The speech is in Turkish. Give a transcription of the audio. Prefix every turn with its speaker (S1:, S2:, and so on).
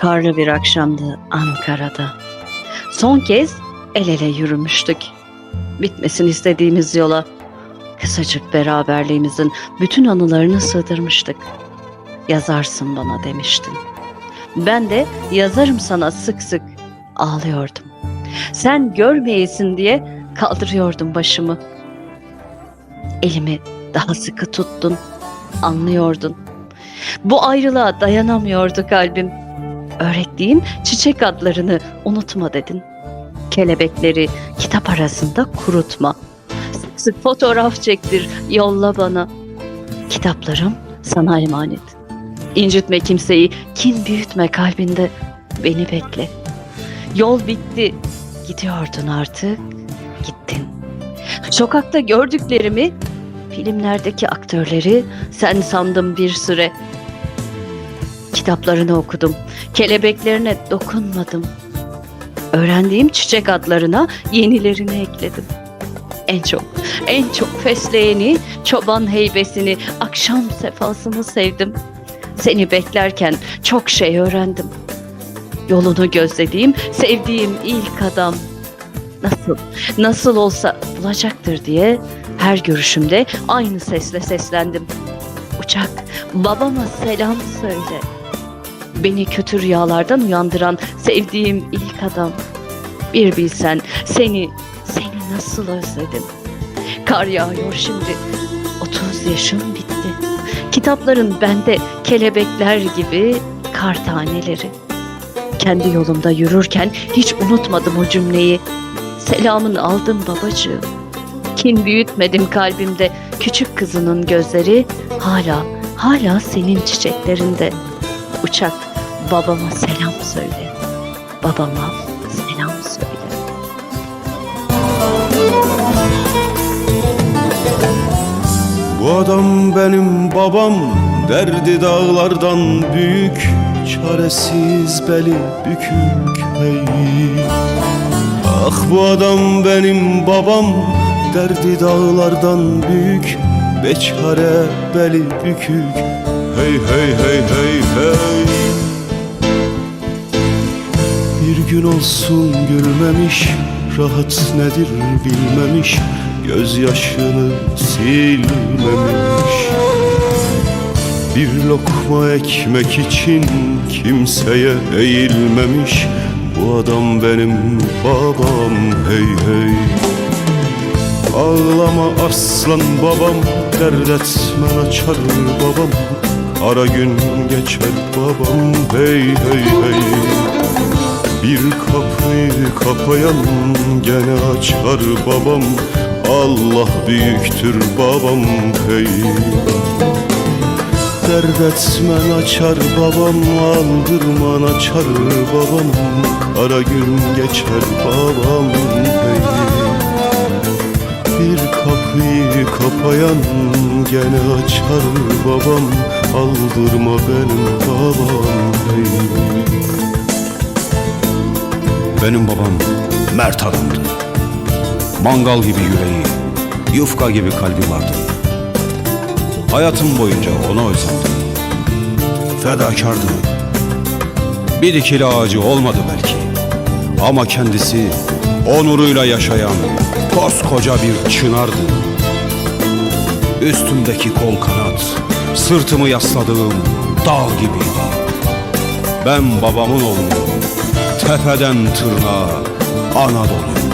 S1: Karlı bir akşamdı Ankara'da. Son kez el ele yürümüştük. Bitmesini istediğimiz yola kısacık beraberliğimizin bütün anılarını sığdırmıştık. Yazarsın bana demiştin. Ben de yazarım sana sık sık ağlıyordum. Sen görmeyesin diye kaldırıyordum başımı. Elimi daha sıkı tuttun, anlıyordun. Bu ayrılığa dayanamıyordu kalbim. Öğrettiğim çiçek adlarını unutma dedin. Kelebekleri kitap arasında kurutma. Sık sık fotoğraf çektir, yolla bana. Kitaplarım sana emanet. İncitme kimseyi, kin büyütme kalbinde. Beni bekle. Yol bitti. Gidiyordun artık. Gittin. Sokakta gördüklerimi, filmlerdeki aktörleri sen sandım bir süre. Kitaplarını okudum. Kelebeklerine dokunmadım. Öğrendiğim çiçek adlarına yenilerini ekledim. En çok, en çok fesleğeni, çoban heybesini, akşam sefasını sevdim. Seni beklerken çok şey öğrendim. Yolunu gözlediğim, sevdiğim ilk adam. Nasıl, nasıl olsa bulacaktır diye her görüşümde aynı sesle seslendim. Uçak, babama selam söyle. Beni kötü rüyalardan uyandıran sevdiğim ilk adam. Bir bilsen seni, seni nasıl özledim. Kar yağıyor şimdi. 30 yaşım bitti. Kitapların bende kelebekler gibi kar taneleri. Kendi yolumda yürürken hiç unutmadım o cümleyi. Selamını aldım babacığım. Kin büyütmedim kalbimde. Küçük kızının gözleri hala, hala senin çiçeklerinde. Uçak, babama selam söyle. Babama selam söyle.
S2: Bu adam benim babam Derdi dağlardan büyük Çaresiz beli bükük hey Ah bu adam benim babam Derdi dağlardan büyük Beçare beli bükük Hey hey hey hey hey gün olsun gülmemiş Rahat nedir bilmemiş Gözyaşını silmemiş. Bir lokma ekmek için kimseye eğilmemiş Bu adam benim babam hey hey. Ağlama aslan babam Dert etmen açar babam. Ara gün geçer babam hey hey hey bir kapıyı kapayan gene açar babam. Allah büyüktür babam hey. Dert etmen açar babam Aldırman açar babam. Kara gün geçer babam hey. Bir kapıyı kapayan gene açar babam. Aldırma benim babam hey
S3: Benim babam mert adamdı. Mangal gibi yüreği, yufka gibi kalbi vardı. Hayatım boyunca ona özledim. Fedakardı. Bir dikili ağacı olmadı belki. Ama kendisi onuruyla yaşayan koskoca bir çınardı. Üstümdeki kol kanat, sırtımı yasladığım dağ gibiydi. Ben babamın oğluyum. Tepeden tırnağa Anadolu.